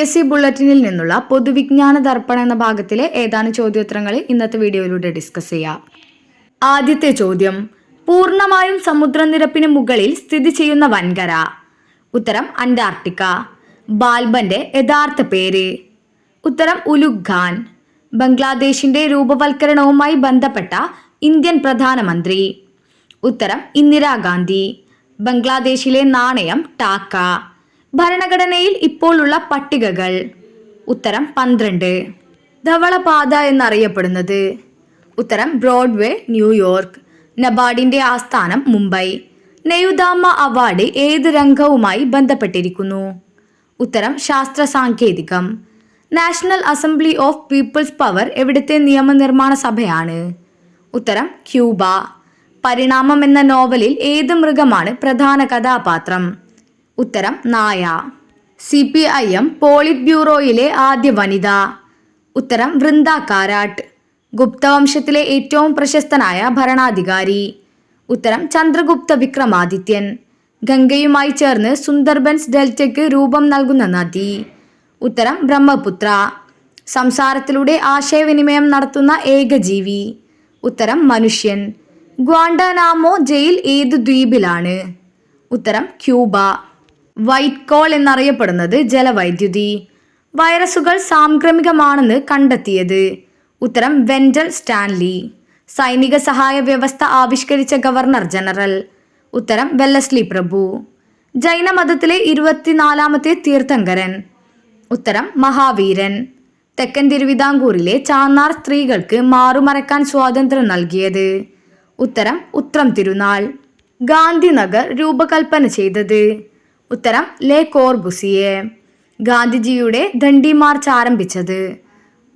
S C ബുള്ളറ്റിനിൽ നിന്നുള്ള പൊതുവിജ്ഞാന ദർപ്പണം എന്ന ഭാഗത്തിലെ ഏതാനും ചോദ്യോത്തരങ്ങൾ ഇന്നത്തെ വീഡിയോയിലൂടെ ഡിസ്കസ് ചെയ്യാം. ആദ്യത്തെ ചോദ്യം പൂർണമായും സമുദ്രനിരപ്പിന് മുകളിൽ സ്ഥിതി ചെയ്യുന്ന വൻകര. ഉത്തരം അന്റാർട്ടിക്ക. ബാൽബന്റെ യഥാർത്ഥ പേര്. ഉത്തരം ഉലുഖാൻ ഖാൻ ബംഗ്ലാദേശിന്റെ രൂപവൽക്കരണവുമായി ബന്ധപ്പെട്ട ഇന്ത്യൻ പ്രധാനമന്ത്രി. ഉത്തരം ഇന്ദിരാഗാന്ധി. ബംഗ്ലാദേശിലെ നാണയം ടാക്ക. ഭരണഘടനയിൽ ഇപ്പോഴുള്ള പട്ടികകൾ. ഉത്തരം പന്ത്രണ്ട്. ധവളപാത എന്നറിയപ്പെടുന്നത്. ഉത്തരം ബ്രോഡ്വേ ന്യൂയോർക്ക് നബാർഡിന്റെ ആസ്ഥാനം മുംബൈ. നെയുദാമ അവാർഡ് ഏത് രംഗവുമായി ബന്ധപ്പെട്ടിരിക്കുന്നു? ഉത്തരം ശാസ്ത്ര സാങ്കേതികം. National Assembly of People's Power എവിടുത്തെ നിയമനിർമ്മാണ സഭയാണ്? ഉത്തരം ക്യൂബ. പരിണാമം എന്ന നോവലിൽ ഏത് മൃഗമാണ് പ്രധാന കഥാപാത്രം? ഉത്തരം നായ. C P I M Polit ബ്യൂറോയിലെ ആദ്യ വനിത. ഉത്തരം വൃന്ദ കാരാട്ട്. ഗുപ്തവംശത്തിലെ ഏറ്റവും പ്രശസ്തനായ ഭരണാധികാരി. ഉത്തരം ചന്ദ്രഗുപ്ത വിക്രമാദിത്യൻ. ഗംഗയുമായി ചേർന്ന് സുന്ദർബൻസ് ഡെൽറ്റയ്ക്ക് രൂപം നൽകുന്ന നദി. ഉത്തരം ബ്രഹ്മപുത്ര. സംസാരത്തിലൂടെ ആശയവിനിമയം നടത്തുന്ന ഏകജീവി. ഉത്തരം മനുഷ്യൻ. ഗ്വാണ്ടനാമോ ജയിൽ ഏത് ദ്വീപിലാണ്? ഉത്തരം ക്യൂബ. വൈറ്റ് കോൾ എന്നറിയപ്പെടുന്നത് ജലവൈദ്യുതി. വൈറസുകൾ സാംക്രമികമാണെന്ന് കണ്ടെത്തിയത്. ഉത്തരം വെൻഡൽ സ്റ്റാൻലി. സൈനിക സഹായ വ്യവസ്ഥ ആവിഷ്കരിച്ച ഗവർണർ ജനറൽ. ഉത്തരം വെല്ലസ്ലി പ്രഭു. ജൈനമതത്തിലെ ഇരുപത്തിനാലാമത്തെ തീർത്ഥങ്കരൻ. ഉത്തരം മഹാവീരൻ. തെക്കൻ തിരുവിതാംകൂറിലെ ചാന്നാർ സ്ത്രീകൾക്ക് മാറുമറക്കാൻ സ്വാതന്ത്ര്യം നൽകിയത്. ഉത്തരം ഉത്രം തിരുനാൾ. ഗാന്ധിനഗർ രൂപകൽപ്പന ചെയ്തത്. ഉത്തരം ലെ കോർബുസിയെ ഗാന്ധിജിയുടെ ദണ്ഡി മാർച്ച് ആരംഭിച്ചത്.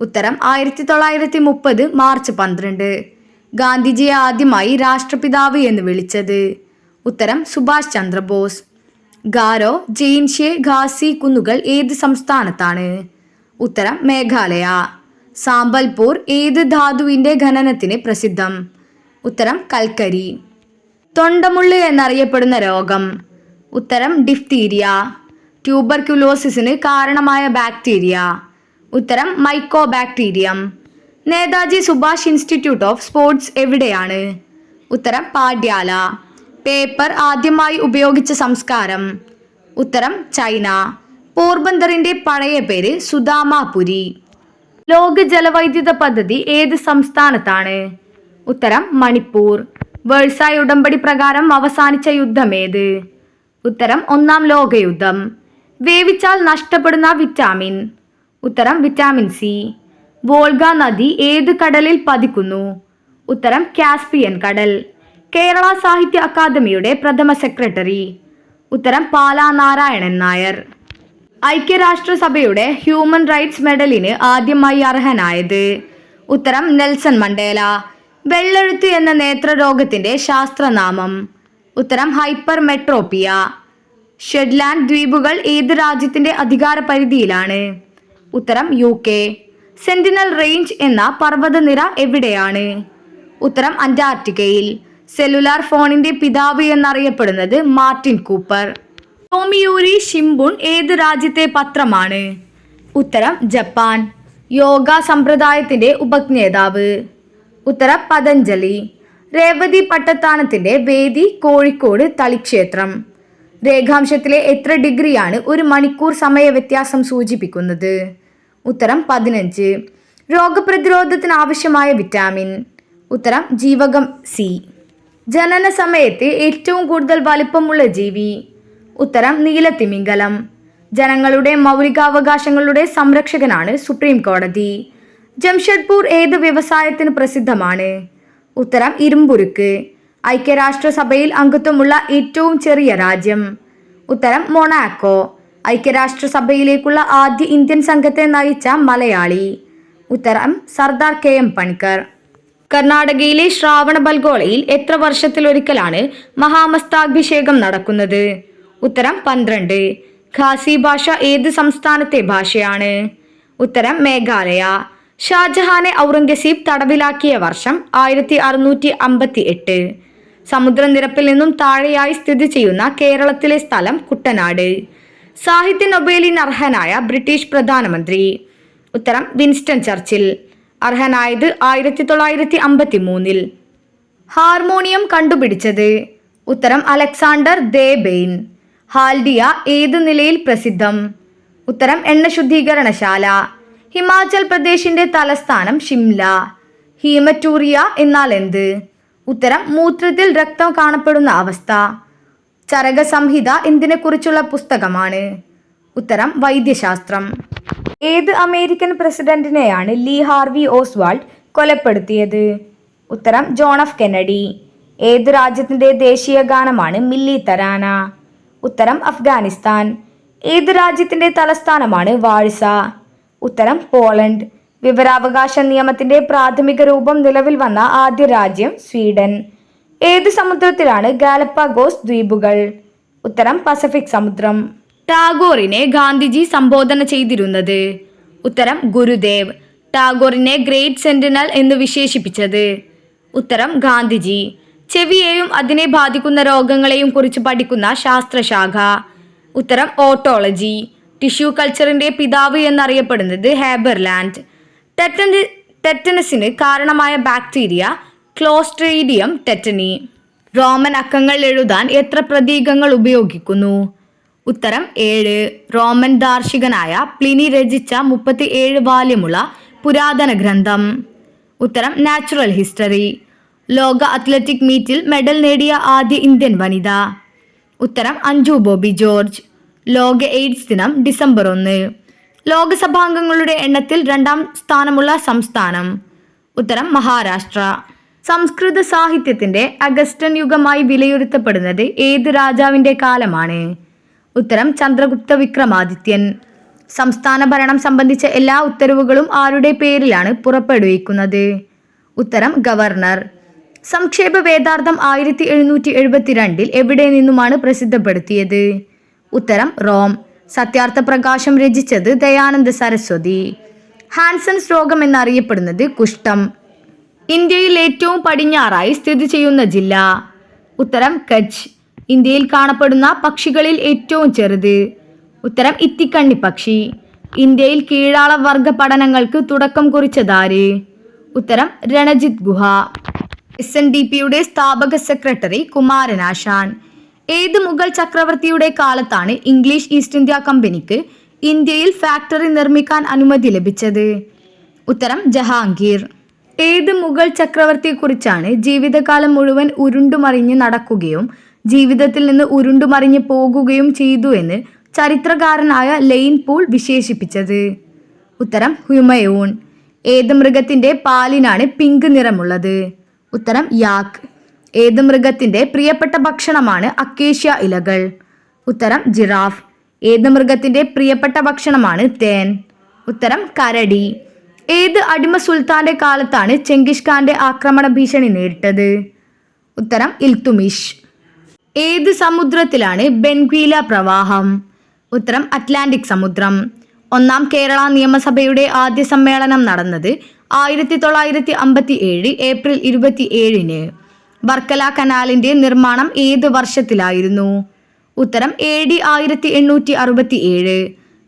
ഉത്തരം ആയിരത്തി തൊള്ളായിരത്തി മുപ്പത് മാർച്ച് പന്ത്രണ്ട്. ഗാന്ധിജിയെ ആദ്യമായി രാഷ്ട്രപിതാവ് എന്ന് വിളിച്ചത്. ഉത്തരം സുഭാഷ് ചന്ദ്രബോസ്. ഗാരോ ജെയിൻഷെ ഖാസി കുന്നുകൾ ഏത് സംസ്ഥാനത്താണ്? ഉത്തരം മേഘാലയ. സാമ്പൽപൂർ ഏത് ധാതുവിന്റെ ഖനനത്തിന് പ്രസിദ്ധം? ഉത്തരം കൽക്കരി. തൊണ്ടമുള്ളു എന്നറിയപ്പെടുന്ന രോഗം. ഉത്തരം ഡിഫ്തീരിയ ട്യൂബർക്യുലോസിസിന് കാരണമായ ബാക്ടീരിയ ഉത്തരം mycobacterium Netaji Subhash institute of sports എവിടെയാണ്? ഉത്തരം പാഡ്യാല പേപ്പർ ആദ്യമായി ഉപയോഗിച്ച സംസ്കാരം. ഉത്തരം ചൈന. പോർബന്തറിന്റെ പഴയ പേര് സുദാമാപുരി ലോക ജലവൈദ്യുത പദ്ധതി ഏത് സംസ്ഥാനത്താണ്? ഉത്തരം മണിപ്പൂർ. വേഴ്സായ് ഉടമ്പടി പ്രകാരം അവസാനിച്ച യുദ്ധമേത് ഉത്തരം ഒന്നാം ലോകയുദ്ധം. വേവിച്ചാൽ നഷ്ടപ്പെടുന്ന വിറ്റാമിൻ. ഉത്തരം വിറ്റാമിൻ സി. വോൾഗ നദി ഏത് കടലിൽ പതിക്കുന്നു? ഉത്തരം കാസ്പിയൻ കടൽ. കേരള സാഹിത്യ അക്കാദമിയുടെ പ്രഥമ സെക്രട്ടറി. ഉത്തരം പാലാ നാരായണൻ നായർ. ഐക്യരാഷ്ട്രസഭയുടെ ഹ്യൂമൻ റൈറ്റ്സ് മെഡലിന് ആദ്യമായി അർഹനായത്. ഉത്തരം നെൽസൺ മണ്ടേല. വെള്ളെഴുത്ത് എന്ന നേത്രരോഗത്തിന്റെ ശാസ്ത്രനാമം. ഉത്തരം ഹൈപ്പർ മെട്രോപ്പിയ. ഷെഡ്ലാൻഡ് ദ്വീപുകൾ ഏത് രാജ്യത്തിന്റെ അധികാര പരിധിയിലാണ് ഉത്തരം യു കെ. സെന്റിനൽ റേഞ്ച് എന്ന പർവതനിര എവിടെയാണ്? ഉത്തരം അന്റാർട്ടിക്കയിൽ. സെല്ലുലാർ ഫോണിന്റെ പിതാവ് എന്നറിയപ്പെടുന്നത് മാർട്ടിൻ കൂപ്പർ. ടോമിയൂരി ഷിംബുൺ ഏത് രാജ്യത്തെ പത്രമാണ്? ഉത്തരം ജപ്പാൻ. യോഗ സമ്പ്രദായത്തിന്റെ ഉപജ്ഞേതാവ്. ഉത്തരം പതഞ്ജലി. രേവതി പട്ടത്താനത്തിന്റെ വേദി കോഴിക്കോട് തളിക്ഷേത്രം. രേഖാംശത്തിലെ എത്ര ഡിഗ്രിയാണ് ഒരു മണിക്കൂർ സമയ വ്യത്യാസം സൂചിപ്പിക്കുന്നത്? ഉത്തരം പതിനഞ്ച്. രോഗപ്രതിരോധത്തിന് ആവശ്യമായ വിറ്റാമിൻ. ഉത്തരം ജീവകം സി. ജനന സമയത്ത് ഏറ്റവും കൂടുതൽ വലിപ്പമുള്ള ജീവി. ഉത്തരം നീലത്തിമിംഗലം. ജനങ്ങളുടെ മൗലികാവകാശങ്ങളുടെ സംരക്ഷകനാണ് സുപ്രീം കോടതി ജംഷഡ്പൂർ ഏത് വ്യവസായത്തിന് പ്രസിദ്ധമാണ്? ഉത്തരം ഇരുമ്പുരുക്ക്. ഐക്യരാഷ്ട്രസഭയിൽ അംഗത്വമുള്ള ഏറ്റവും ചെറിയ രാജ്യം. ഉത്തരം മൊണാക്കോ. ഐക്യരാഷ്ട്രസഭയിലേക്കുള്ള ആദ്യ ഇന്ത്യൻ സംഘത്തെ നയിച്ച മലയാളി. ഉത്തരം സർദാർ കെ എം പണിക്കർ. കർണാടകയിലെ ശ്രാവണ ബൽഗോളയിൽ എത്ര വർഷത്തിലൊരിക്കലാണ് മഹാമസ്താഭിഷേകം നടക്കുന്നത്? ഉത്തരം പന്ത്രണ്ട്. ഖാസി ഭാഷ ഏത് സംസ്ഥാനത്തെ ഭാഷയാണ്? ഉത്തരം മേഘാലയ. ഷാജഹാനെ ഔറംഗസീബ് തടവിലാക്കിയ വർഷം ആയിരത്തി അറുന്നൂറ്റി അമ്പത്തി എട്ട് സമുദ്രനിരപ്പിൽ നിന്നും താഴെയായി സ്ഥിതി ചെയ്യുന്ന കേരളത്തിലെ സ്ഥലം കുട്ടനാട്. സാഹിത്യ നൊബേലിന് അർഹനായ ബ്രിട്ടീഷ് പ്രധാനമന്ത്രി. ഉത്തരം വിൻസ്റ്റൺ ചർച്ചിൽ. അർഹനായത് ആയിരത്തി തൊള്ളായിരത്തി അമ്പത്തി മൂന്നിൽ ഹാർമോണിയം കണ്ടുപിടിച്ചത്. ഉത്തരം അലക്സാണ്ടർ ദേ ബെയിൻ. ഹാൽഡിയ ഏത് നിലയിൽ പ്രസിദ്ധം? ഉത്തരം എണ്ണ ശുദ്ധീകരണശാല ഹിമാചൽ പ്രദേശിന്റെ തലസ്ഥാനം ഷിംല. ഹീമറ്റൂറിയ എന്നാൽ എന്ത്? ഉത്തരം മൂത്രത്തിൽ രക്തം കാണപ്പെടുന്ന അവസ്ഥ. ചരക സംഹിത എന്തിനെക്കുറിച്ചുള്ള പുസ്തകമാണ്? ഉത്തരം വൈദ്യശാസ്ത്രം. ഏത് അമേരിക്കൻ പ്രസിഡന്റിനെയാണ് ലീ ഹാർവി ഓസ്വാൾഡ് കൊലപ്പെടുത്തിയത്? ഉത്തരം ജോൺ എഫ് കെനഡി ഏത് രാജ്യത്തിന്റെ ദേശീയ ഗാനമാണ് മില്ലി തരാന? ഉത്തരം അഫ്ഗാനിസ്ഥാൻ. ഏത് രാജ്യത്തിന്റെ തലസ്ഥാനമാണ് വാഴ്സ? ഉത്തരം പോളണ്ട്. വിവരാവകാശ നിയമത്തിന്റെ പ്രാഥമിക രൂപം നിലവിൽ വന്ന ആദ്യ രാജ്യം സ്വീഡൻ. ഏത് സമുദ്രത്തിലാണ് ഗാലപ്പാഗോസ് ദ്വീപുകൾ? ഉത്തരം പസഫിക് സമുദ്രം. ടാഗോറിനെ ഗാന്ധിജി സംബോധന ചെയ്തിരുന്നത്. ഉത്തരം ഗുരുദേവ്. ടാഗോറിനെ ഗ്രേറ്റ് സെന്റിനൽ എന്ന് വിശേഷിപ്പിച്ചത്. ഉത്തരം ഗാന്ധിജി. ചെവിയെയും അതിനെ ബാധിക്കുന്ന രോഗങ്ങളെയും കുറിച്ച് പഠിക്കുന്ന ശാസ്ത്രശാഖ. ഉത്തരം ഓട്ടോളജി. ടിഷ്യൂ കൾച്ചറിന്റെ പിതാവ് എന്നറിയപ്പെടുന്നത് ഹാബർലാൻഡ് ടെറ്റന് ടെറ്റനസിന് കാരണമായ ബാക്ടീരിയ ക്ലോസ്ട്രേഡിയം ടെറ്റനി റോമൻ അക്കങ്ങൾ എഴുതാൻ എത്ര പ്രതീകങ്ങൾ ഉപയോഗിക്കുന്നു? ഉത്തരം ഏഴ്. റോമൻ ദാർശികനായ പ്ലിനി രചിച്ച മുപ്പത്തി ഏഴ് വാല്യമുള്ള പുരാതന ഗ്രന്ഥം. ഉത്തരം നാച്ചുറൽ ഹിസ്റ്ററി. ലോക അത്ലറ്റിക് മീറ്റിൽ മെഡൽ നേടിയ ആദ്യ ഇന്ത്യൻ വനിത. ഉത്തരം അഞ്ജു ബോബി ജോർജ്. ലോക എയ്ഡ്സ് ദിനം ഡിസംബർ ഒന്ന്. ലോകസഭാംഗങ്ങളുടെ എണ്ണത്തിൽ രണ്ടാം സ്ഥാനമുള്ള സംസ്ഥാനം. ഉത്തരം മഹാരാഷ്ട്ര. സംസ്കൃത സാഹിത്യത്തിന്റെ അഗസ്റ്റൻ യുഗമായി വിലയിരുത്തപ്പെടുന്നത് ഏത് രാജാവിന്റെ കാലമാണ്? ഉത്തരം ചന്ദ്രഗുപ്ത വിക്രമാദിത്യൻ. സംസ്ഥാന ഭരണം സംബന്ധിച്ച എല്ലാ ഉത്തരവുകളും ആരുടെ പേരിലാണ് പുറപ്പെടുവിക്കുന്നത്? ഉത്തരം ഗവർണർ. സംക്ഷേപ വേദാർത്ഥം ആയിരത്തി എഴുന്നൂറ്റി എഴുപത്തിരണ്ടിൽ എവിടെ നിന്നുമാണ് പ്രസിദ്ധപ്പെടുത്തിയത്? ഉത്തരം റോം. സത്യാർത്ഥ പ്രകാശം രചിച്ചത് ദയാനന്ദ സരസ്വതി. ഹാൻസൺസ് രോഗം എന്നറിയപ്പെടുന്നത് കുഷ്ഠം. ഇന്ത്യയിൽ ഏറ്റവും പടിഞ്ഞാറായി സ്ഥിതി ചെയ്യുന്ന ജില്ല. ഉത്തരം കച്ച്. ഇന്ത്യയിൽ കാണപ്പെടുന്ന പക്ഷികളിൽ ഏറ്റവും ചെറുത്. ഉത്തരം ഇത്തിക്കണ്ണി പക്ഷി. ഇന്ത്യയിൽ കീഴാള വർഗ പഠനങ്ങൾക്ക് തുടക്കം കുറിച്ചതാര്? ഉത്തരം രണജിത് ഗുഹ. എസ് എൻ ഡി പിയുടെ സ്ഥാപക സെക്രട്ടറി കുമാരനാശാൻ. ഏത് മുഗൾ ചക്രവർത്തിയുടെ കാലത്താണ് ഇംഗ്ലീഷ് ഈസ്റ്റ് ഇന്ത്യ കമ്പനിക്ക് ഇന്ത്യയിൽ ഫാക്ടറി നിർമ്മിക്കാൻ അനുമതി ലഭിച്ചത്? ഉത്തരം ജഹാംഗീർ. ഏത് മുഗൾ ചക്രവർത്തിയെക്കുറിച്ചാണ് ജീവിതകാലം മുഴുവൻ ഉരുണ്ടുമറിഞ്ഞ് നടക്കുകയും ജീവിതത്തിൽ നിന്ന് ഉരുണ്ടുമറിഞ്ഞ് പോകുകയും ചെയ്തു എന്ന് ചരിത്രകാരനായ ലെയിൻ പൂൾ വിശേഷിപ്പിച്ചത്? ഉത്തരം ഹുമയൂൺ. ഏത് മൃഗത്തിന്റെ പാലിനാണ് പിങ്ക് നിറമുള്ളത്? ഉത്തരം യാക്ക്. ഏത് മൃഗത്തിന്റെ പ്രിയപ്പെട്ട ഭക്ഷണമാണ് അക്കേഷ്യ ഇലകൾ? ഉത്തരം ജിറാഫ്. ഏത് മൃഗത്തിന്റെ പ്രിയപ്പെട്ട ഭക്ഷണമാണ് തേൻ? ഉത്തരം കരടി. ഏത് അടിമ സുൽത്താന്റെ കാലത്താണ് ചെങ്കിഷ് ഖാന്റെ ആക്രമണ ഭീഷണി നേരിട്ടത്? ഉത്തരം ഇൽത്തുമിഷ്. ഏത് സമുദ്രത്തിലാണ് ബെൻഗ്വീല പ്രവാഹം? ഉത്തരം അറ്റ്ലാന്റിക് സമുദ്രം. ഒന്നാം കേരള നിയമസഭയുടെ ആദ്യ സമ്മേളനം നടന്നത് ആയിരത്തി തൊള്ളായിരത്തി അമ്പത്തി ഏഴ് ഏപ്രിൽ ഇരുപത്തി ഏഴിന് വർക്കല കനാലിന്റെ നിർമ്മാണം ഏത് വർഷത്തിലായിരുന്നു? ഉത്തരം എ ഡി ആയിരത്തി എണ്ണൂറ്റി അറുപത്തി ഏഴ്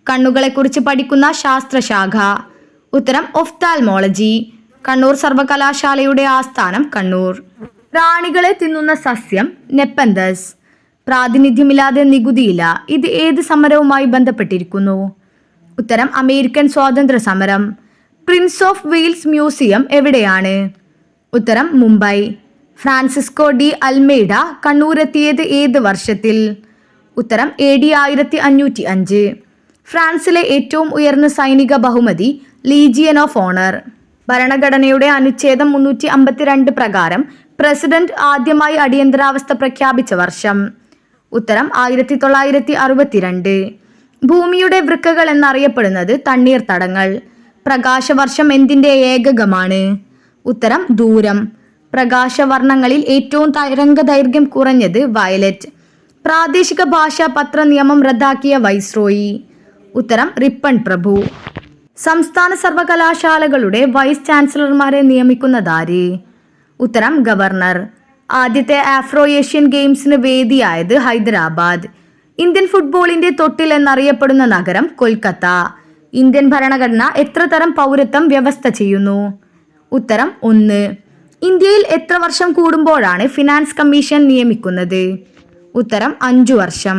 കണ്ണുകളെക്കുറിച്ച് പഠിക്കുന്ന ശാസ്ത്രശാഖ. ഉത്തരം ഒഫ്താൽമോളജി. കണ്ണൂർ സർവകലാശാലയുടെ ആസ്ഥാനം കണ്ണൂർ. പ്രാണികളെ തിന്നുന്ന സസ്യം നെപ്പന്തസ്. പ്രാതിനിധ്യമില്ലാതെ നികുതിയില്ല. ഇത് ഏത് സമരവുമായി ബന്ധപ്പെട്ടിരിക്കുന്നു? ഉത്തരം അമേരിക്കൻ സ്വാതന്ത്ര്യ സമരം പ്രിൻസ് ഓഫ് വെയിൽസ് മ്യൂസിയം എവിടെയാണ്? ഉത്തരം മുംബൈ. ഫ്രാൻസിസ്കോ ഡി അൽമേഡ കണ്ണൂരെത്തിയത് ഏത് വർഷത്തിൽ? ഉത്തരം എ ഡി ആയിരത്തി അഞ്ഞൂറ്റി അഞ്ച് ഫ്രാൻസിലെ ഏറ്റവും ഉയർന്ന സൈനിക ബഹുമതി ലീജിയൻ ഓഫ് ഓണർ. ഭരണഘടനയുടെ അനുച്ഛേദം മുന്നൂറ്റി അമ്പത്തിരണ്ട് പ്രകാരം പ്രസിഡന്റ് ആദ്യമായി അടിയന്തരാവസ്ഥ പ്രഖ്യാപിച്ച വർഷം. ഉത്തരം ആയിരത്തി തൊള്ളായിരത്തി അറുപത്തിരണ്ട് ഭൂമിയുടെ വൃക്കകൾ എന്നറിയപ്പെടുന്നത് തണ്ണീർത്തടങ്ങൾ പ്രകാശവർഷം എന്തിന്റെ ഏകകമാണ്? ഉത്തരം ദൂരം. പ്രകാശവർണങ്ങളിൽ ഏറ്റവും തരംഗദൈർഘ്യം കുറഞ്ഞത് വയലറ്റ്. പ്രാദേശിക ഭാഷാ പത്ര നിയമം റദ്ദാക്കിയ വൈസ്രോയി. ഉത്തരം റിപ്പൺ പ്രഭു. സംസ്ഥാന സർവകലാശാലകളുടെ വൈസ് ചാൻസലർമാരെ നിയമിക്കുന്നതാര്? ഉത്തരം ഗവർണർ. ആദ്യത്തെ ആഫ്രോ ഏഷ്യൻ ഗെയിംസിന് വേദിയായത് ഹൈദരാബാദ്. ഇന്ത്യൻ ഫുട്ബോളിന്റെ തൊട്ടിൽ എന്നറിയപ്പെടുന്ന നഗരം കൊൽക്കത്ത. ഇന്ത്യൻ ഭരണഘടന എത്ര തരം പൗരത്വം വ്യവസ്ഥ ചെയ്യുന്നു? ഉത്തരം ഒന്ന്. ഇന്ത്യയിൽ എത്ര വർഷം കൂടുമ്പോഴാണ് ഫിനാൻസ് കമ്മീഷൻ നിയമിക്കുന്നത്? ഉത്തരം അഞ്ചു വർഷം.